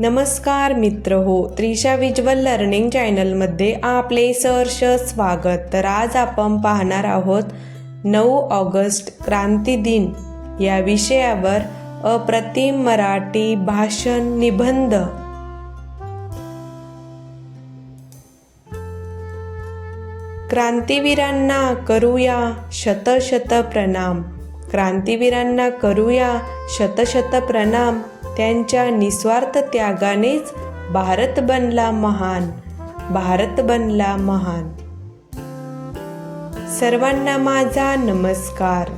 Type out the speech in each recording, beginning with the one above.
नमस्कार मित्र हो त्रिशा विज्वल लर्निंग चॅनलमध्ये आपले सहर्ष स्वागत. तर आज आपण पाहणार आहोत नऊ ऑगस्ट क्रांती दिन. या विषयावर अप्रतिम मराठी भाषण निबंध. क्रांतीवीरांना करूया शतशत प्रणाम. क्रांतीवीरांना करूया शतशत प्रणाम. त्यांच्या निस्वार्थ त्यागानेच भारत बनला महान भारत बनला महान. सर्वांना माझा नमस्कार.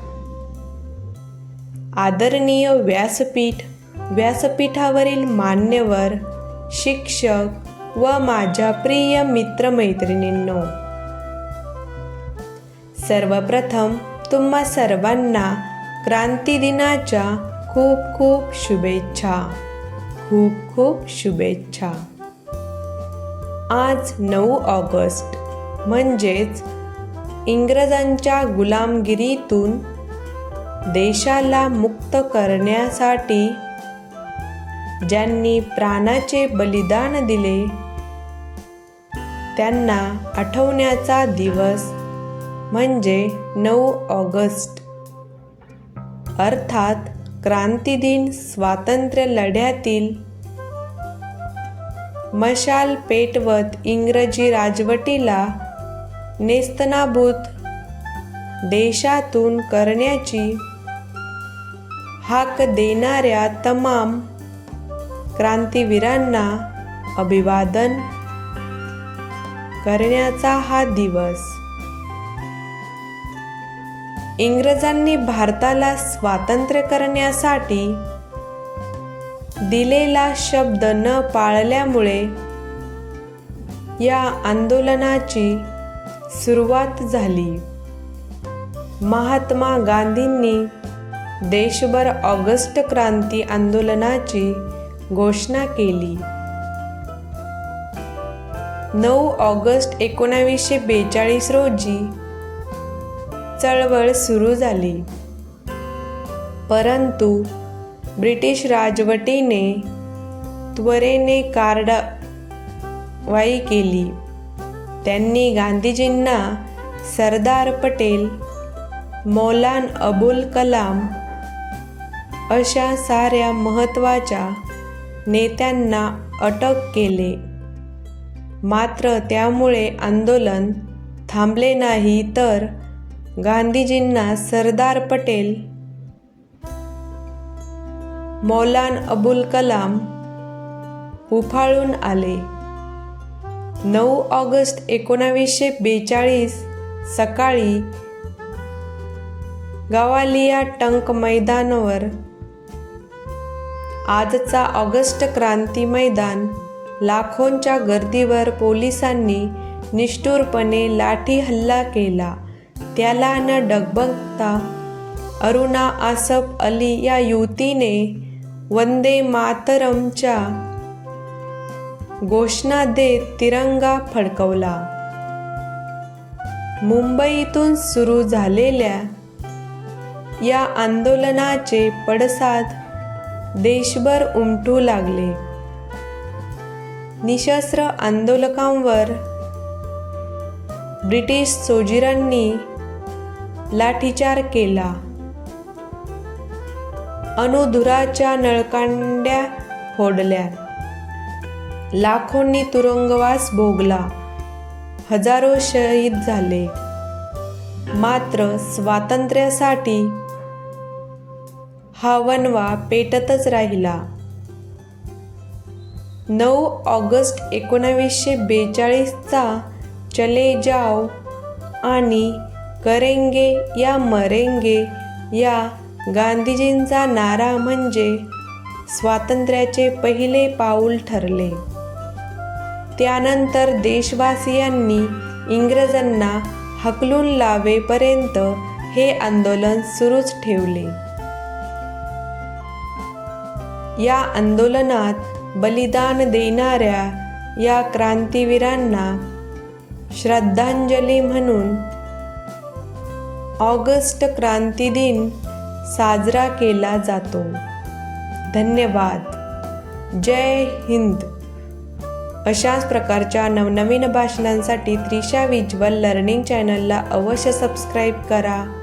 आदरणीय व्यासपीठ व्यासपीठावरील मान्यवर शिक्षक व माझ्या प्रिय मित्रमैत्रिणींनो सर्वप्रथम तुम्हा सर्वांना क्रांती दिनाच्या खूप खूप शुभेच्छा. खूप खूप शुभेच्छा. आज नऊ ऑगस्ट. म्हणजेच इंग्रजांच्या गुलामगिरीतून देशाला मुक्त करण्यासाठी ज्यांनी प्राणाचे बलिदान दिले त्यांना आठवण्याचा दिवस म्हणजे नऊ ऑगस्ट. अर्थात क्रांतिदिन स्वातंत्र्य लढ्यातील मशाल पेटवत इंग्रजी राजवटीला नेस्तनाभूत देशातून करण्याची हाक देणाऱ्या तमाम क्रांतीवीरांना अभिवादन करण्याचा हा दिवस. इंग्रजांनी भारताला स्वातंत्र्य करण्यासाठी दिलेला शब्द न पाळल्यामुळे या आंदोलनाची सुरुवात झाली. महात्मा गांधींनी देशभर ऑगस्ट क्रांती आंदोलनाची घोषणा केली. नऊ ऑगस्ट एकोणावीसशे बेचाळीस रोजी चळवळ सुरू झाली. परंतु ब्रिटिश राजवटीने त्वरेने कारवाई केली. त्यांनी गांधीजींना सरदार पटेल मौलान अबुल कलाम अशा साऱ्या महत्त्वाच्या नेत्यांना अटक केले. मात्र त्यामुळे आंदोलन थांबले नाही तर गांधीजींना सरदार पटेल मौलान अबुल कलाम उफाळून आले. नऊ ऑगस्ट एकोणावीसशे बेचाळीस सकाळी गावालिया टंक मैदानावर आजचा ऑगस्ट क्रांती मैदान लाखोंच्या गर्दीवर पोलिसांनी निष्ठुरपणे लाठी हल्ला केला. त्याला न डगबगता. अरुणा आसफ अली या युवतीने वंदे मातरमच्या घोषणा देत तिरंगा फडकवला. मुंबईतून सुरू झालेल्या या आंदोलनाचे पडसाद देशभर उमटू लागले. निशस्त्र आंदोलकांवर ब्रिटिश सोजिरांनी लाठीचार केला. अनुधुराच्या नळकांड्या फोडल्या. लाखोंनी तुरुंगवास भोगला. हजारो शहीद झाले. मात्र स्वातंत्र्यासाठी हा वनवा पेटतच राहिला. नऊ ऑगस्ट एकोणावीसशे बेचाळीसचा चले जाव आणि करेंगे या मरेंगे या गांधीजींचा नारा म्हणजे स्वातंत्र्याचे पहिले पाऊल ठरले. त्यानंतर देशवासियांनी इंग्रजांना हकलून लावेपर्यंत हे आंदोलन सुरूच ठेवले. या आंदोलनात बलिदान देणाऱ्या या क्रांतीवीरांना श्रद्धांजली म्हणून ऑगस्ट क्रांती दिन साजरा केला जातो. धन्यवाद. जय हिंद. अशाच प्रकारच्या नवनवीन भाषणांसाठी त्रिशा विज्वल लर्निंग चॅनलला अवश्य सबस्क्राईब करा.